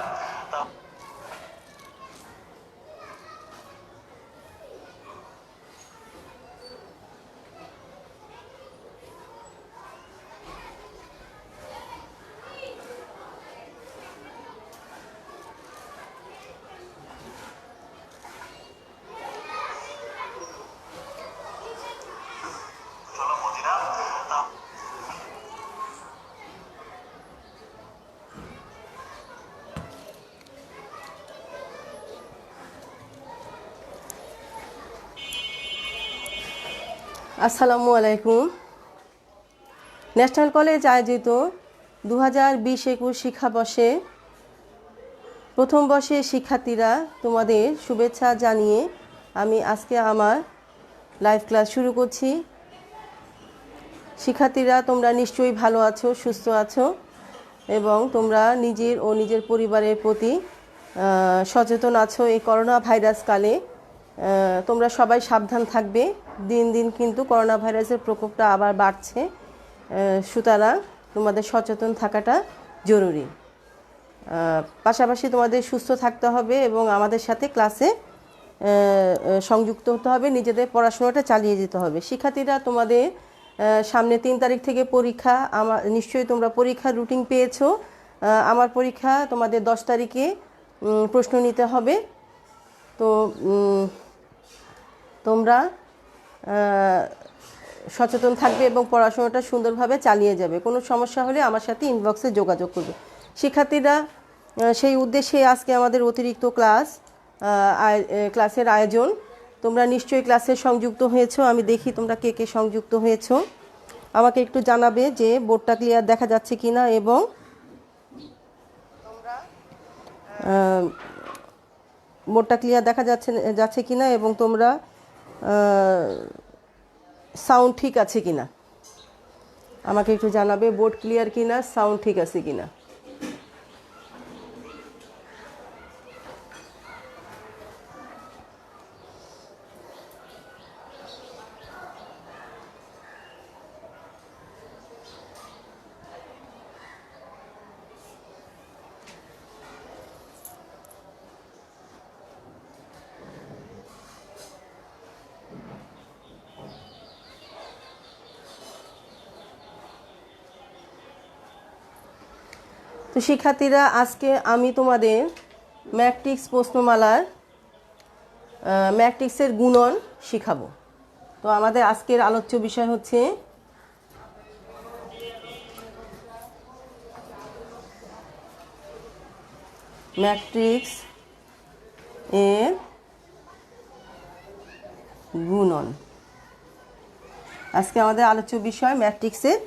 있을까요? আসসালামু আলাইকুম। National college আয়োজিত দু হাজার বিশ একুশ শিক্ষাবর্ষে প্রথম বর্ষের শিক্ষার্থীরা তোমাদের শুভেচ্ছা জানিয়ে আমি আজকে আমার লাইভ ক্লাস শুরু করছি। শিক্ষার্থীরা, তোমরা নিশ্চয়ই ভালো আছো, সুস্থ আছো এবং তোমরা নিজের ও নিজের পরিবারের প্রতি সচেতন আছো এই করোনা ভাইরাস কালে। তোমরা সবাই সাবধান থাকবে। দিন দিন কিন্তু করোনা ভাইরাসের প্রকোপটা আবার বাড়ছে। সুতরাং তোমাদের সচেতন থাকাটা জরুরি। পাশাপাশি তোমাদের সুস্থ থাকতে হবে এবং আমাদের সাথে ক্লাসে সংযুক্ত হতে হবে, নিজেদের পড়াশোনাটা চালিয়ে যেতে হবে। শিক্ষার্থীরা তোমাদের সামনে তিন তারিখ থেকে পরীক্ষা আমার নিশ্চয়ই তোমরা পরীক্ষার রুটিন পেয়েছ। আমার পরীক্ষা তোমাদের দশ তারিখে প্রশ্ন নিতে হবে। তো তোমরা সচেতন থাকবে এবং পড়াশোনাটা সুন্দরভাবে চালিয়ে যাবে। কোনো সমস্যা হলে আমার সাথে ইনবক্সে যোগাযোগ করবে। শিক্ষার্থীরা সেই উদ্দেশ্যে আজকে আমাদের অতিরিক্ত ক্লাস ক্লাসের আয়োজন। তোমরা নিশ্চয়ই ক্লাসে সংযুক্ত হয়েছো। আমি দেখি তোমরা কে কে সংযুক্ত হয়েছো। আমাকে একটু জানাবে যে বোর্ডটা ক্লিয়ার দেখা যাচ্ছে কি না এবং বোর্ডটা ক্লিয়ার দেখা যাচ্ছে যাচ্ছে কি না এবং তোমরা সাউন্ড ঠিক আছে কি না আমাকে একটু জানাবে বোর্ড ক্লিয়ার কি না সাউন্ড ঠিক আছে কিনা? তো শিক্ষার্থীরা, আজকে আমি তোমাদের ম্যাট্রিক্স প্রশ্নমালার ম্যাট্রিক্সের গুণন শিখাবো। তো আমাদের আজকের আলোচ্য বিষয় হচ্ছে, ম্যাট্রিক্স এর গুণন। আজকে আমাদের আলোচ্য বিষয় ম্যাট্রিক্সের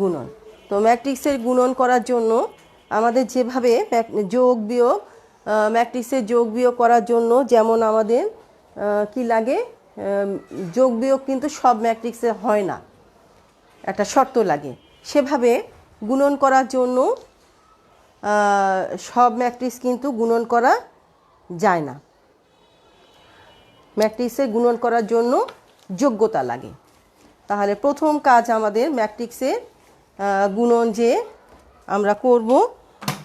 গুণন। তো ম্যাট্রিক্সের গুণন করার জন্য আমাদের যেভাবে যোগ বিয়োগ আহ, ম্যাট্রিক্সের যোগ বিয়োগ করার জন্য যেমন আমাদের কি লাগে যোগ বিয়োগ কিন্তু সব ম্যাট্রিক্সে হয় না। একটা শর্ত লাগে। সেভাবে গুণন করার জন্য সব ম্যাট্রিক্স কিন্তু গুণন করা যায় না। ম্যাট্রিক্সে গুণন করার জন্য যোগ্যতা লাগে। তাহলে প্রথম কাজ আমাদের ম্যাট্রিক্সের গুণন যে আমরা করব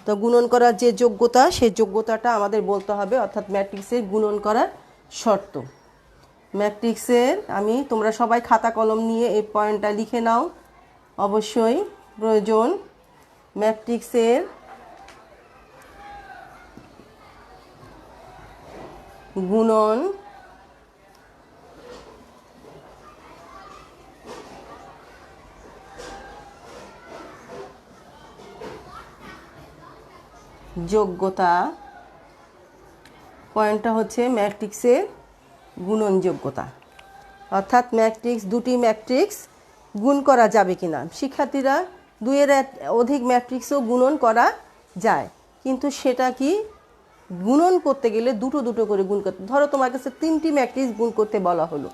তো গুণন করার যে যোগ্যতা, সেই যোগ্যতাটা আমাদের বলতে হবে, অর্থাৎ ম্যাট্রিক্সের গুণন করার শর্ত। ম্যাট্রিক্সের, আমি, তোমরা সবাই খাতা কলম নিয়ে এই পয়েন্টটা লিখে নাও। অবশ্যই প্রয়োজন ম্যাট্রিক্সের গুণন যোগ্যতা পয়েন্টটা হচ্ছে ম্যাট্রিক্সের গুণন যোগ্যতা। অর্থাৎ ম্যাট্রিক্স, দুটি ম্যাট্রিক্স গুণ করা যাবে কিনা। শিক্ষার্থীরা দুইয়ের অধিক ম্যাট্রিক্সও গুণন করা যায়। কিন্তু সেটা কি গুণন করতে গেলে দুটো দুটো করে গুণ করতে, ধরো তোমার কাছে তিনটি ম্যাট্রিক্স গুণ করতে বলা হলো।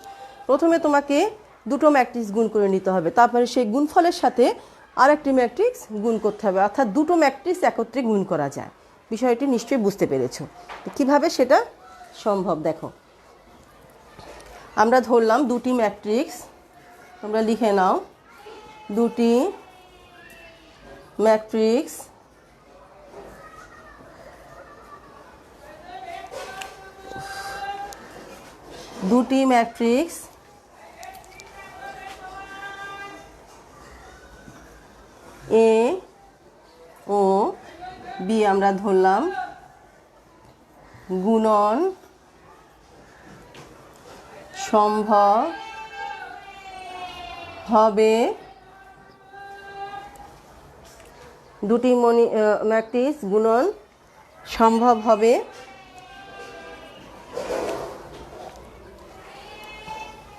প্রথমে তোমাকে দুটো ম্যাট্রিক্স গুণ করে নিতে হবে। তারপরে সেই গুণফলের সাথে আর একটি ম্যাট্রিক্স গুণ করতে হবে, অর্থাৎ দুটো ম্যাট্রিক্স একত্রে গুণ করা যায়। বিষয়টি নিশ্চয়ই বুঝতে পেরেছ। কীভাবে সেটা সম্ভব? দেখো, আমরা ধরলাম দুটি ম্যাট্রিক্স, তোমরা লিখে নাও। দুটি ম্যাট্রিক্স দুটি ম্যাট্রিক্স এ, ও, বি আমরা ধরলাম। গুণন সম্ভব হবে দুটি মনি ম্যাট্রিক্স, গুণন সম্ভব হবে।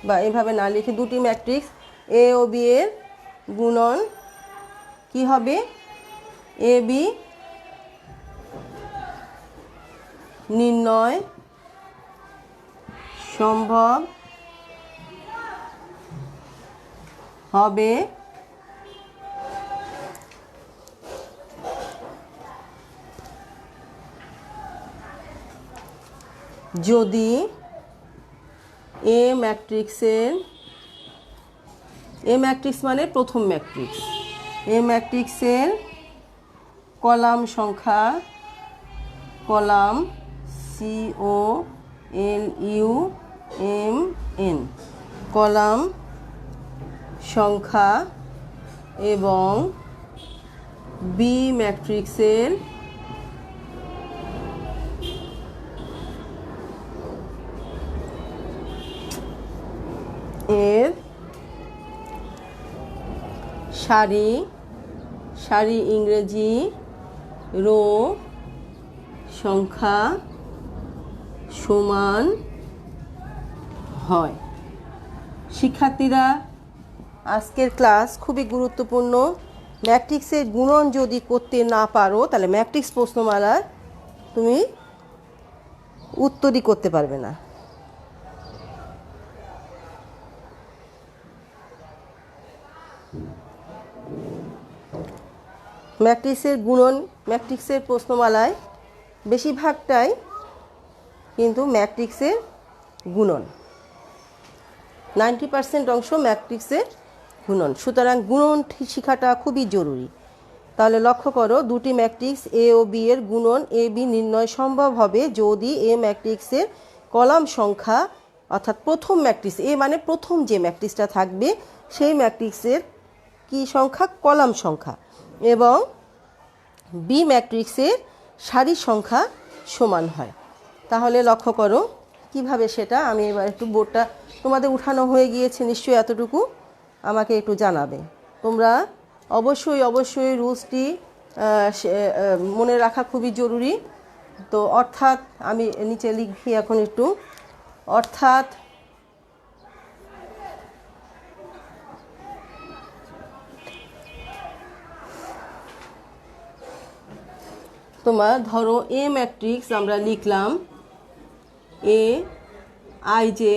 বা এভাবে না লিখে দুটি ম্যাট্রিক্স, এ ও বি এর গুণন কি হবে? এ বি নির্ণয় সম্ভব হবে। যদি এ ম্যাট্রিক্সের এ ম্যাট্রিক্স মানে প্রথম ম্যাট্রিক্স এ ম্যাট্রিক্সের কলাম সংখ্যা column C O L U M N column সংখ্যা এবং বি ম্যাট্রিক্সের এর সারি সারি ইংরেজি রো সংখ্যা সমান হয়। শিক্ষার্থীরা, আজকের ক্লাস খুবই গুরুত্বপূর্ণ। ম্যাট্রিক্সের গুণন যদি করতে না পারো, তাহলে ম্যাট্রিক্স প্রশ্নমালার তুমি উত্তরই করতে পারবে না। ম্যাট্রিক্সের গুণন, ম্যাট্রিক্সের প্রশ্নমালায় বেশিরভাগটাই কিন্তু ম্যাট্রিক্সের গুণন। নাইনটি পার্সেন্ট অংশ ম্যাট্রিক্সের গুণন। সুতরাং গুণন শেখাটা খুবই জরুরি। তাহলে লক্ষ্য করো, দুটি ম্যাট্রিক্স এ ও বি এর গুণন এ বি নির্ণয় সম্ভব হবে যদি এ ম্যাট্রিক্সের কলাম সংখ্যা, অর্থাৎ প্রথম ম্যাট্রিক্স এ মানে প্রথম যে ম্যাট্রিক্সটা থাকবে, সেই ম্যাট্রিক্সের কি সংখ্যা? কলাম সংখ্যা। এবং বি ম্যাট্রিক্সের সারির সংখ্যা সমান হয়। তাহলে লক্ষ্য করো, কীভাবে সেটা, আমি এবার একটু বোর্ডটা তোমাদের উঠানো হয়ে গিয়েছে, নিশ্চয়ই এতটুকু আমাকে একটু জানাবে। তোমরা অবশ্যই অবশ্যই রুলসটি মনে রাখা খুবই জরুরি। তো অর্থাৎ, আমি নিচে লিখি এখন একটু, অর্থাৎ তোমার ধরো এ ম্যাট্রিক্স আমরা লিখলাম এ আই জে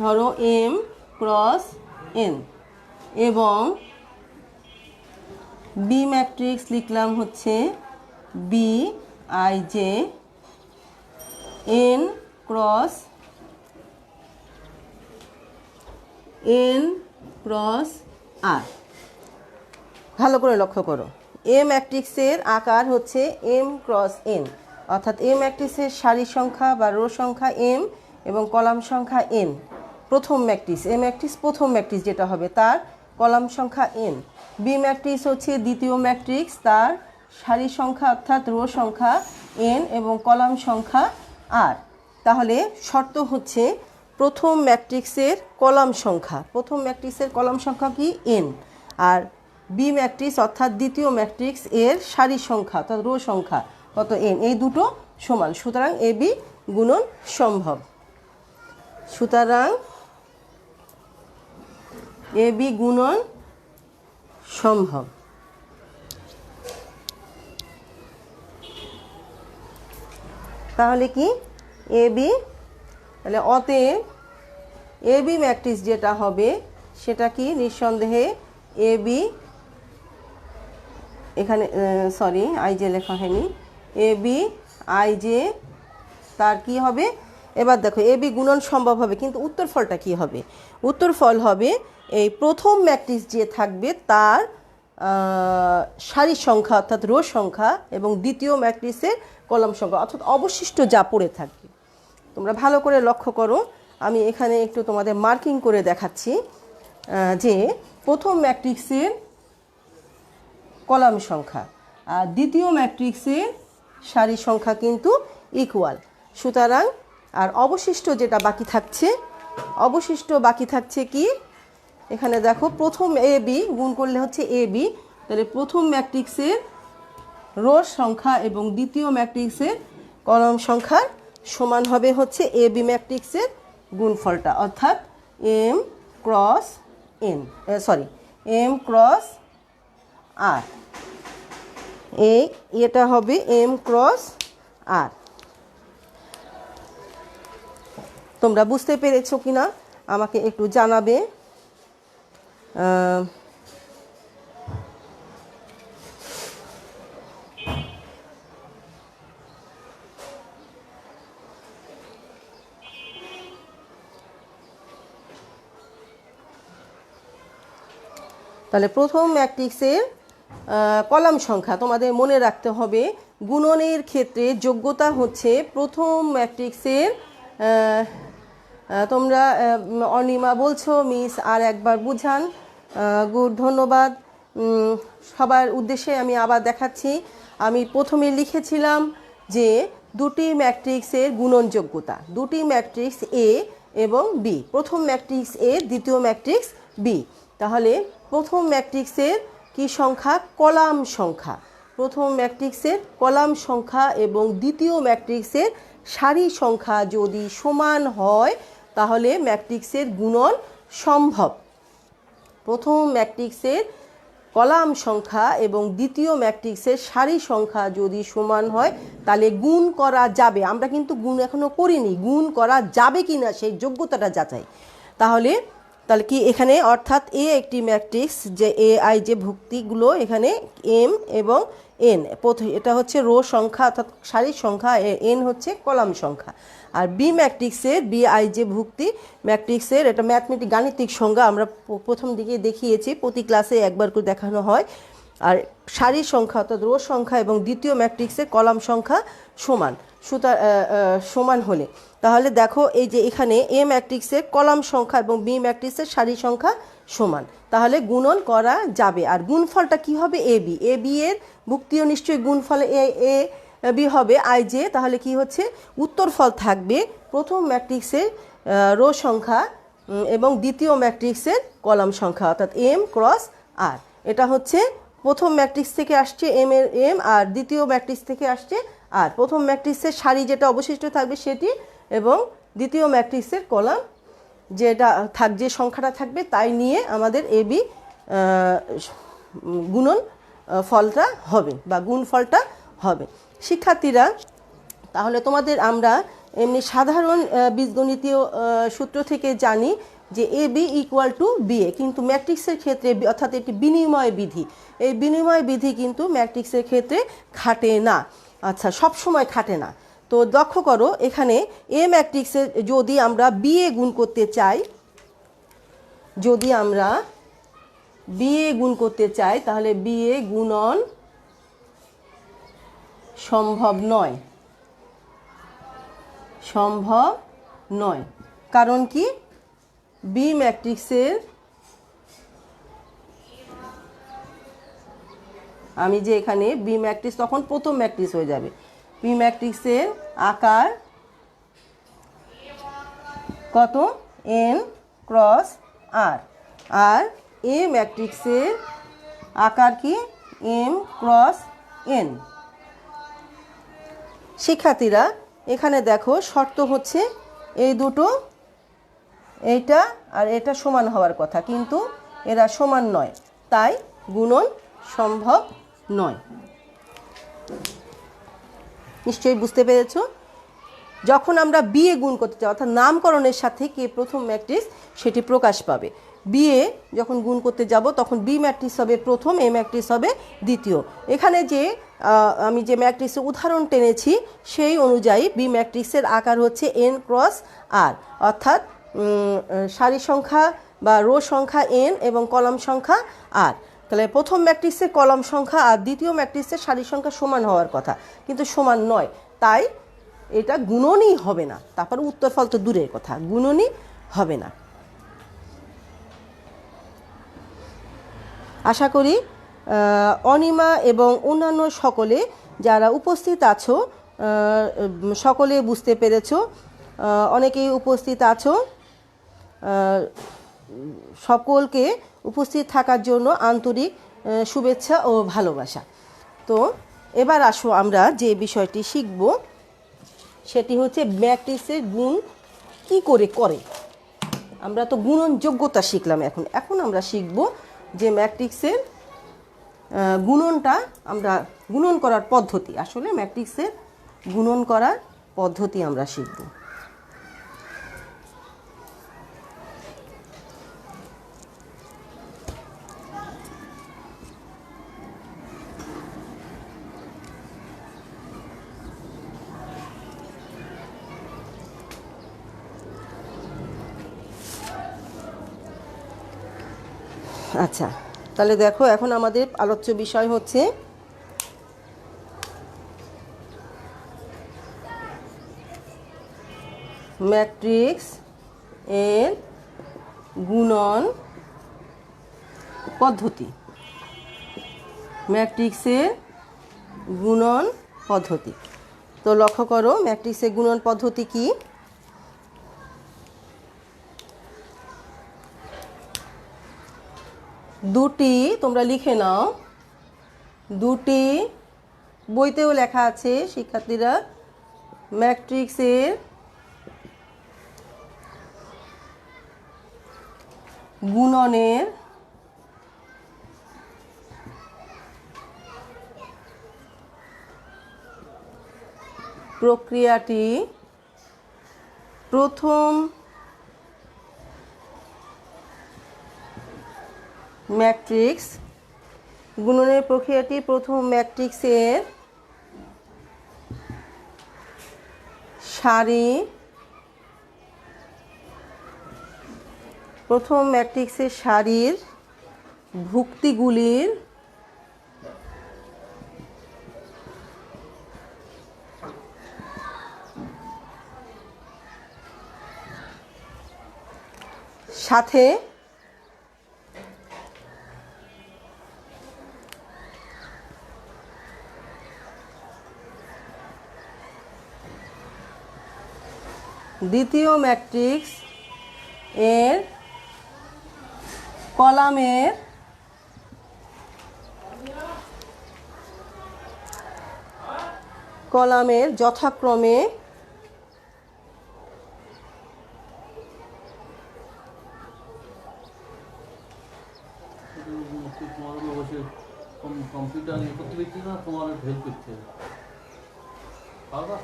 ধরো এম ক্রস এন এবং বি ম্যাট্রিক্স লিখলাম হচ্ছে B I J N cross N cross R ভালো করে লক্ষ্য করো। এ ম্যাট্রিক্সের আকার হচ্ছে এম ক্রস এন, অর্থাৎ এ ম্যাট্রিক্সের সারি সংখ্যা বা রো সংখ্যা এম এবং কলাম সংখ্যা এন। প্রথম ম্যাট্রিক্স, এ ম্যাট্রিক্স প্রথম ম্যাট্রিক্স যেটা হবে তার কলাম সংখ্যা এন। বি ম্যাট্রিক্স হচ্ছে দ্বিতীয় ম্যাট্রিক্স, তার সারি সংখ্যা অর্থাৎ রো সংখ্যা এন এবং কলাম সংখ্যা আর। তাহলে শর্ত হচ্ছে প্রথম ম্যাট্রিক্সের কলাম সংখ্যা, প্রথম ম্যাট্রিক্সের কলাম সংখ্যা কি? এন। আর বি ম্যাট্রিক্স অর্থাৎ দ্বিতীয় ম্যাট্রিক্স এর সারি সংখ্যা, অর্থাৎ রো সংখ্যা, কত এন এই দুটো সমান। সুতরাং এ, বি গুণন সম্ভব। সুতরাং এ, বি গুণন সম্ভব। তাহলে কি? এ, বি, তাহলে অতএব এ, বি ম্যাট্রিক্স যেটা হবে, সেটা কি? নিঃসন্দেহে এ, বি এখানে সরি আই জে লেখা হয়নি। এ বি আই জে তার কি হবে? এবার দেখো এ বি গুণন সম্ভব হবে, কিন্তু উত্তর ফলটা কি হবে? উত্তর ফল হবে, এই প্রথম ম্যাট্রিক্স যে থাকবে, তার সারির সংখ্যা, অর্থাৎ রো সংখ্যা, এবং দ্বিতীয় ম্যাট্রিক্সের কলম সংখ্যা, অর্থাৎ অবশিষ্ট যা পড়ে থাকবে তোমরা ভালো করে লক্ষ্য করো, আমি এখানে একটু তোমাদের মার্কিং করে দেখাচ্ছি যে প্রথম ম্যাট্রিক্সের কলাম সংখ্যা। আর দ্বিতীয় ম্যাট্রিক্সের সারি সংখ্যা কিন্তু ইকুয়াল সুতরাং, আর অবশিষ্ট যেটা বাকি থাকছে, অবশিষ্ট বাকি থাকছে কি? এখানে দেখো, প্রথম এ বি গুণ করলে হচ্ছে এ বি তাহলে প্রথম ম্যাট্রিক্সের রো সংখ্যা এবং দ্বিতীয় ম্যাট্রিক্সের কলম সংখ্যার সমান হবে হচ্ছে এ বি ম্যাট্রিক্সের গুণফলটা। অর্থাৎ M cross N sorry M cross R. এই এটা হবে এম ক্রস আর। তোমরা বুঝতে পেরেছ কি না আমাকে একটু জানাবে। তাহলে প্রথম ম্যাট্রিক্সের কলাম সংখ্যা তোমাদের মনে রাখতে হবে। গুণনের ক্ষেত্রে যোগ্যতা হচ্ছে প্রথম ম্যাট্রিক্সের তোমরা অনিমা বলছো, মিস, আর একবার বুঝান। গুড, ধন্যবাদ। সবার উদ্দেশ্যে আমি আবার দেখাচ্ছি। আমি প্রথমে লিখেছিলাম যে দুটি ম্যাট্রিক্সের গুণনযোগ্যতা, দুটি ম্যাট্রিক্স এ এবং বি। প্রথম ম্যাট্রিক্স এ, দ্বিতীয় ম্যাট্রিক্স বি। তাহলে প্রথম ম্যাট্রিক্সের কি সংখ্যা? কলাম সংখ্যা। প্রথম ম্যাট্রিক্সের কলাম সংখ্যা এবং দ্বিতীয় ম্যাট্রিক্সের সারি সংখ্যা যদি সমান হয়, তাহলে ম্যাট্রিক্সের গুণন সম্ভব। প্রথম ম্যাট্রিক্সের কলাম সংখ্যা এবং দ্বিতীয় ম্যাট্রিক্সের সারি সংখ্যা যদি সমান হয়, তাহলে গুণ করা যাবে। আমরা কিন্তু গুণ এখনও করিনি। গুণ করা যাবে কি না সেই যোগ্যতাটা যাচাই। তাহলে তাহলে কি এখানে অর্থাৎ এ একটি ম্যাট্রিক্স যে এ আই যে ভুক্তিগুলো এখানে এম এবং এন এটা হচ্ছে রো সংখ্যা অর্থাৎ সারির সংখ্যা এন হচ্ছে কলাম সংখ্যা। আর বি ম্যাট্রিক্সের বি আই যে ভুক্তি ম্যাট্রিক্সের এটা ম্যাথমেটিক গাণিতিক সংজ্ঞা আমরা প্রথম দিকে দেখিয়েছি, প্রতি ক্লাসে একবার করে দেখানো হয়। আর সারির সংখ্যা অর্থাৎ রো সংখ্যা এবং দ্বিতীয় ম্যাট্রিক্সের কলাম সংখ্যা সমান। সুতা সমান হলে। তাহলে দেখো এই যে এখানে এ ম্যাট্রিক্সের কলাম সংখ্যা এবং বি ম্যাট্রিক্সের সারি সংখ্যা সমান। তাহলে গুণন করা যাবে। আর গুণফলটা কি হবে? এ, বি। এ, বি এর ভুক্তিও নিশ্চয়ই গুণফল এ এ, বি হবে। I, J. তাহলে কি হচ্ছে? উত্তর ফল থাকবে প্রথম ম্যাট্রিক্সের রো সংখ্যা এবং দ্বিতীয় ম্যাট্রিক্সের কলাম সংখ্যা, অর্থাৎ এম ক্রস আর। এটা হচ্ছে প্রথম ম্যাট্রিক্স থেকে আসছে এম এর, এম, আর দ্বিতীয় ম্যাট্রিক্স থেকে আসছে আর প্রথম ম্যাট্রিক্সের সারি যেটা অবশিষ্ট থাকবে সেটি এবং দ্বিতীয় ম্যাট্রিক্সের কলাম যেটা থাক, যে সংখ্যাটা থাকবে তাই নিয়ে আমাদের এবি গুণন ফলটা হবে বা গুণ ফলটা হবে। শিক্ষার্থীরা, তাহলে তোমাদের আমরা এমনি সাধারণ বীজগণিতীয় সূত্র থেকে জানি যে A, B equal to B A কিন্তু ম্যাট্রিক্সের ক্ষেত্রে অর্থাৎ একটি বিনিময় বিধি। এই বিনিময় বিধি কিন্তু ম্যাট্রিক্সের ক্ষেত্রে খাটে না। আচ্ছা সব সময় খাটে না। তো লক্ষ্য করো, এখানে এ ম্যাট্রিক্সে যদি আমরা বি এ গুণ করতে চাই, যদি আমরা বি এ গুণ করতে চাই, তাহলে বি এ গুণন সম্ভব নয়। সম্ভব নয়। কারণ কি? বি ম্যাট্রিক্সের আমি যে এখানে বি ম্যাট্রিক্স তখন প্রথম ম্যাট্রিক্স হয়ে যাবে। বি ম্যাট্রিক্সের আকার কত? এন ক্রস আর আর এ ম্যাট্রিক্সের আকার কি? এম ক্রস এন শিক্ষার্থীরা, এখানে দেখো শর্ত হচ্ছে এই দুটো, এইটা আর এটা সমান হওয়ার কথা। কিন্তু এরা সমান নয়। তাই গুণন সম্ভব নয়। নিশ্চয়ই বুঝতে পেরেছ? যখন আমরা বিয়ে গুণ করতে চাই, অর্থাৎ নামকরণের সাথে কে প্রথম ম্যাট্রিক্স, সেটি প্রকাশ পাবে। বিয়ে যখন গুণ করতে যাব, তখন বি ম্যাট্রিক্স হবে প্রথম, এ ম্যাট্রিক্স হবে দ্বিতীয়। এখানে যে আমি যে ম্যাট্রিক্সের উদাহরণ টেনেছি, সেই অনুযায়ী বি ম্যাট্রিক্সের আকার হচ্ছে এন ক্রস আর, অর্থাৎ সারি সংখ্যা বা রো সংখ্যা এন এবং কলাম সংখ্যা আর। তাহলে প্রথম ম্যাট্রিক্সের কলাম সংখ্যা আর দ্বিতীয় ম্যাট্রিক্সের সারি সংখ্যা সমান হওয়ার কথা। কিন্তু সমান নয়। তাই এটা গুণনই হবে না। তারপর উত্তর ফল তো দূরের কথা। গুণনই হবে না। আশা করি অনিমা এবং অন্যান্য সকলে যারা উপস্থিত আছো সকলে বুঝতে পেরেছ অনেকেই উপস্থিত আছো সকলকে উপস্থিত থাকার জন্য আন্তরিক শুভেচ্ছা ও ভালোবাসা। তো এবার আসো আমরা যে বিষয়টি শিখব, সেটি হচ্ছে ম্যাট্রিক্সের গুণ কি করে করে। আমরা তো গুণন যোগ্যতা শিখলাম এখন। এখন আমরা শিখব যে ম্যাট্রিক্সের গুণনটা আমরা গুণন করার পদ্ধতি। আসলে ম্যাট্রিক্সের গুণন করার পদ্ধতি আমরা শিখব। আচ্ছা তাহলে দেখো এখন আমাদের আলোচ্য বিষয় হচ্ছে ম্যাট্রিক্স এর গুণন পদ্ধতি। ম্যাট্রিক্সের গুণন পদ্ধতি। তো লক্ষ্য করো ম্যাট্রিক্সের গুণন পদ্ধতি কি? দুটি তোমরা লিখে নাও। দুটি বইতেও লেখা আছে শিক্ষার্থীরা। ম্যাট্রিক্সের গুণনের প্রক্রিয়াটি প্রথম ম্যাট্রিক্স। গুণনের প্রক্রিয়াটি প্রথম ম্যাট্রিক্সের সারি। প্রথম ম্যাট্রিক্সের সারির ভুক্তিগুলির সাথে দ্বিতীয় ম্যাট্রিক্স এর কলামের কলামের যথাক্রমে তোমার বসে কম্পিউটার ইয়ে করতে পারছি না তোমার হেল্প করতে হবে পারবা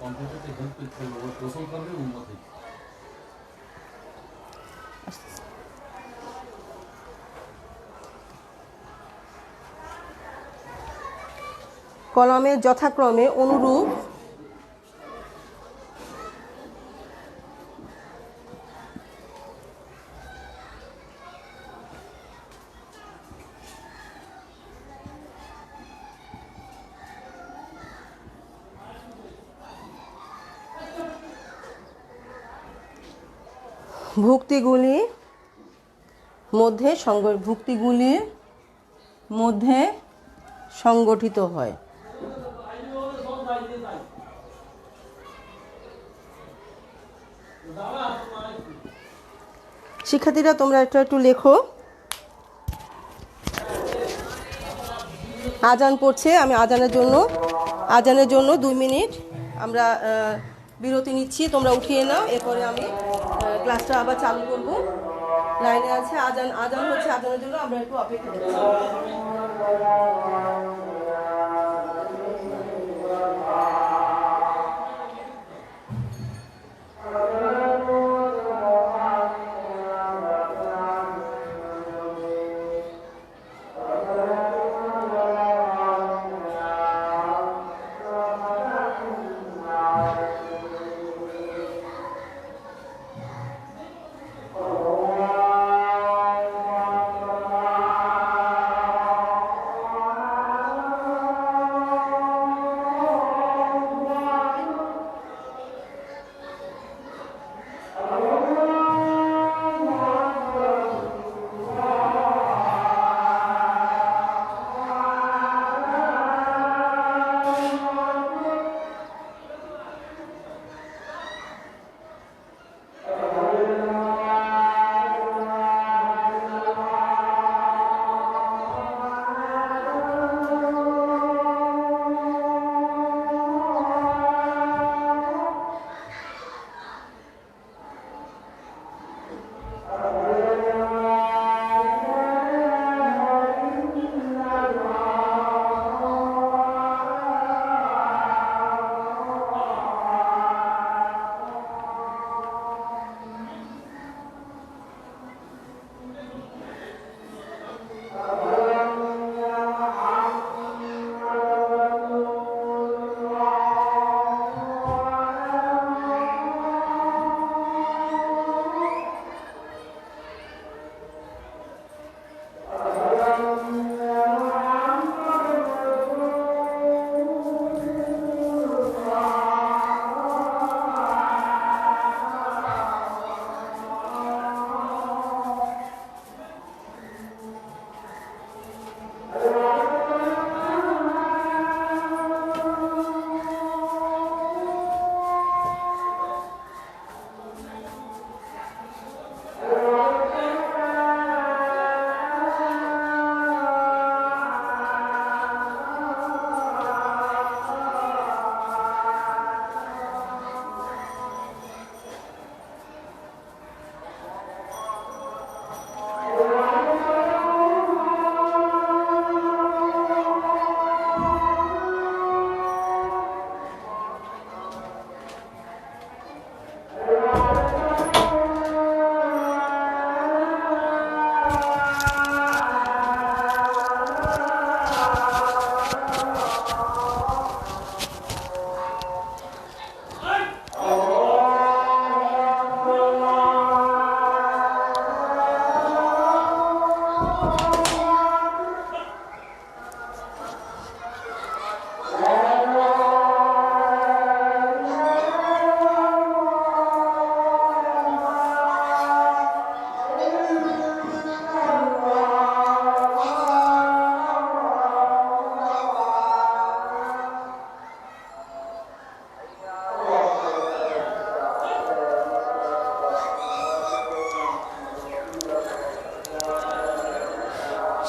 কম্পিউটারতে হেল্প করতে হবে ওর প্রথম কামে উন্নতি কলামের যথাক্রমে অনুরূপ ভুক্তিগুলি মধ্যে সংগ ভুক্তিগুলির মধ্যে সংগঠিত হয়। শিক্ষার্থীরা, তোমরা একটু একটু লেখো। আজান পড়ছে, আমি আজানের জন্য আজানের জন্য দুই মিনিট। আমরা বিরতি নিচ্ছি, তোমরা উঠিয়ে নাও, এরপরে আমি ক্লাসটা আবার চালু করব। লাইনে আছে আজান আজান হচ্ছে আজানের জন্য, আমরা একটু অপেক্ষা করছি।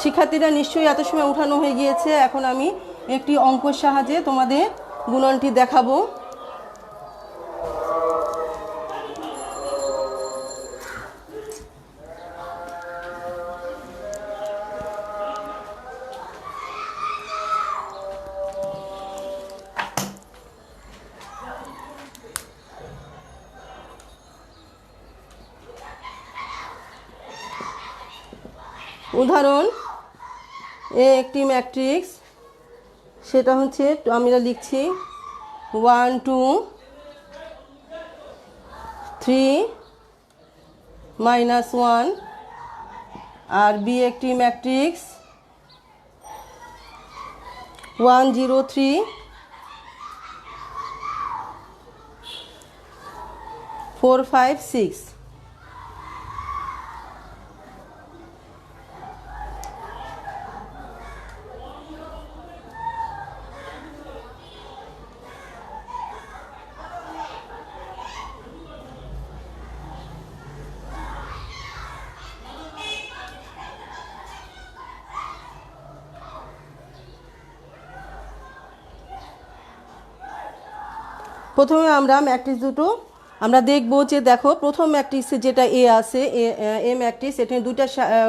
শিক্ষার্থীরা নিশ্চয়ই এত সময় উঠানো হয়ে গিয়েছে। এখন আমি একটি অঙ্কের সাহায্যে তোমাদের গুণনটি দেখাবো। উদাহরণ এ একটি ম্যাট্রিক্স, সেটা হচ্ছে আমরা লিখছি one, two, three minus one, আর বি একটি matrix, one, zero, three. Four, five, six. প্রথমে আমরা ম্যাট্রিক্স দুটো, আমরা দেখব যে দেখো, প্রথম ম্যাট্রিক্সে যেটা এ আছে এ- ম্যাট্রিক্স এখানে দুটো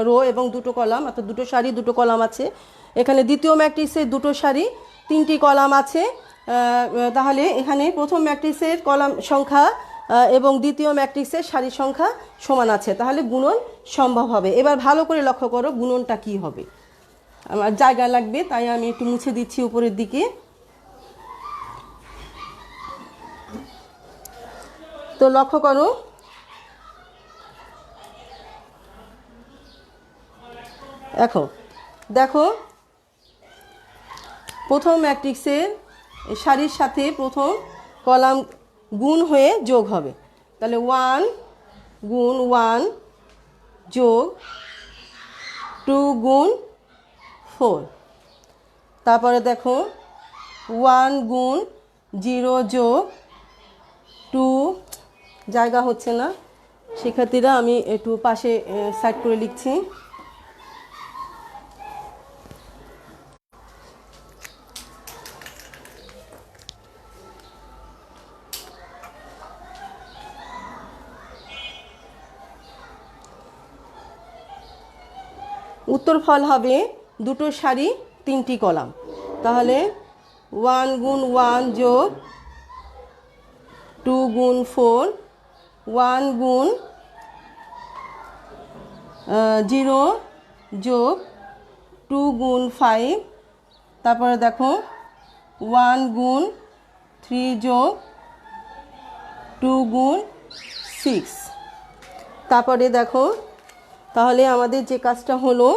রো এবং দুটো কলাম অর্থাৎ দুটো সারি, দুটো কলাম আছে। এখানে দ্বিতীয় ম্যাট্রিক্সে দুটো সারি, তিনটি কলাম আছে। তাহলে এখানে প্রথম ম্যাট্রিক্সের কলাম সংখ্যা এবং দ্বিতীয় ম্যাট্রিক্সের সারি সংখ্যা সমান আছে। তাহলে গুণন সম্ভব হবে। এবার ভালো করে লক্ষ্য করো গুণনটা কি হবে। আমার জায়গা লাগবে, তাই আমি একটু মুছে দিচ্ছি উপরের দিকে। তো লক্ষ্য করো। দেখো দেখো, প্রথম ম্যাট্রিক্সের সারির সাথে প্রথম কলাম গুণ হয়ে যোগ হবে। তাহলে ওয়ান গুণ ওয়ান যোগ টু গুণ ফোর তারপরে দেখো ওয়ান গুণ জিরো যোগ টু জায়গা হচ্ছে না। শিক্ষার্থীরা, আমি একটু পাশে সাইড করে লিখছি। উত্তর ফল হবে দুটো শাড়ি তিনটি কলাম। তাহলে ওয়ান গুণ ওয়ান যোগ টু গুণ ফোর ওয়ান গুণ জিরো যোগ টু গুণ ফাইভ, তারপরে দেখো, ওয়ান গুণ থ্রি যোগ টু গুণ সিক্স। তারপরে দেখো, তাহলে আমাদের যে কাজটা হলো,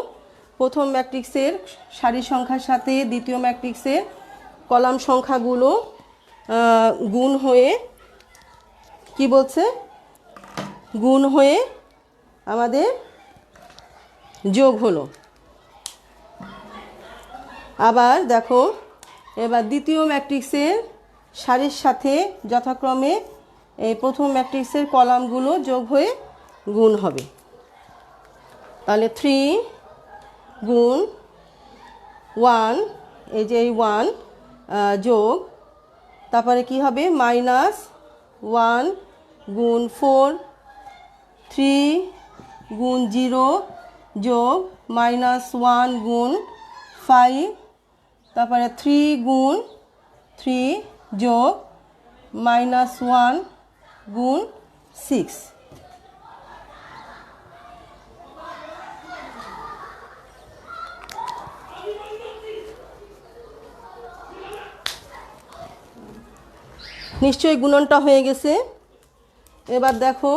প্রথম ম্যাট্রিক্সের সারি সংখ্যার সাথে দ্বিতীয় ম্যাট্রিক্সের কলাম সংখ্যাগুলো গুণ হয়ে কি বলছে? গুণ হয়ে আমাদের যোগ হলো। আবার দেখো, এবার দ্বিতীয় ম্যাট্রিক্সের সারির সাথে যথাক্রমে এই প্রথম ম্যাট্রিক্সের কলামগুলো যোগ হয়ে গুণ হবে। তাহলে থ্রি গুণ ওয়ান এই যে এই ওয়ান যোগ, তারপরে কি হবে? মাইনাস ওয়ান গুণ ফোর থ্রি গুণ জিরো যোগ মাইনাস ওয়ান গুণ ফাইভ তারপরে থ্রি গুণ থ্রি যোগ মাইনাস ওয়ান গুণ সিক্স নিশ্চয়ই গুণনটা হয়ে গেছে। এবার দেখো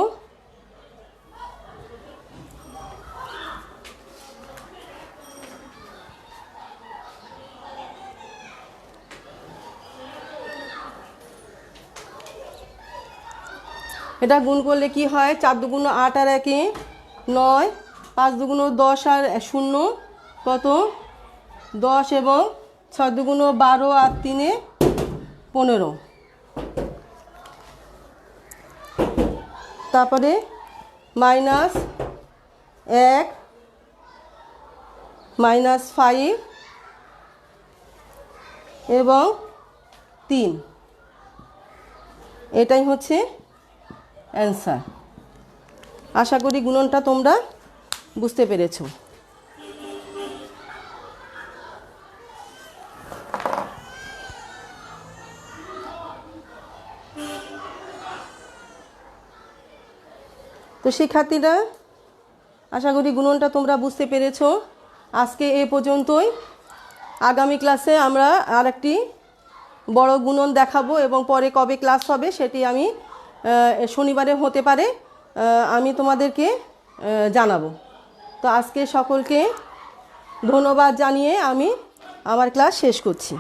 এটা গুণ করলে কি হয়? চার দুগুণ আট আর একে নয়, পাঁচ দুগুণ দশ আর শূন্য, কত? দশ এবং ছয় দুগুণ বারো আর তিনে পনেরো। তারপরে মাইনাস এক, মাইনাস ফাইভ এবং তিন। এটাই হচ্ছে অ্যান্সার আশা করি গুণনটা তোমরা বুঝতে পেরেছ। তো শিক্ষার্থীরা, আশা করি গুণনটা তোমরা বুঝতে পেরেছ। আজকে এ পর্যন্তই। আগামী ক্লাসে আমরা আরেকটি বড় গুণন দেখাবো এবং পরে কবে ক্লাস হবে সেটি আমি শনিবারে হতে পারে আমি তোমাদেরকে জানাব। তো আজকে সকলকে ধন্যবাদ জানিয়ে আমি আমার ক্লাস শেষ করছি।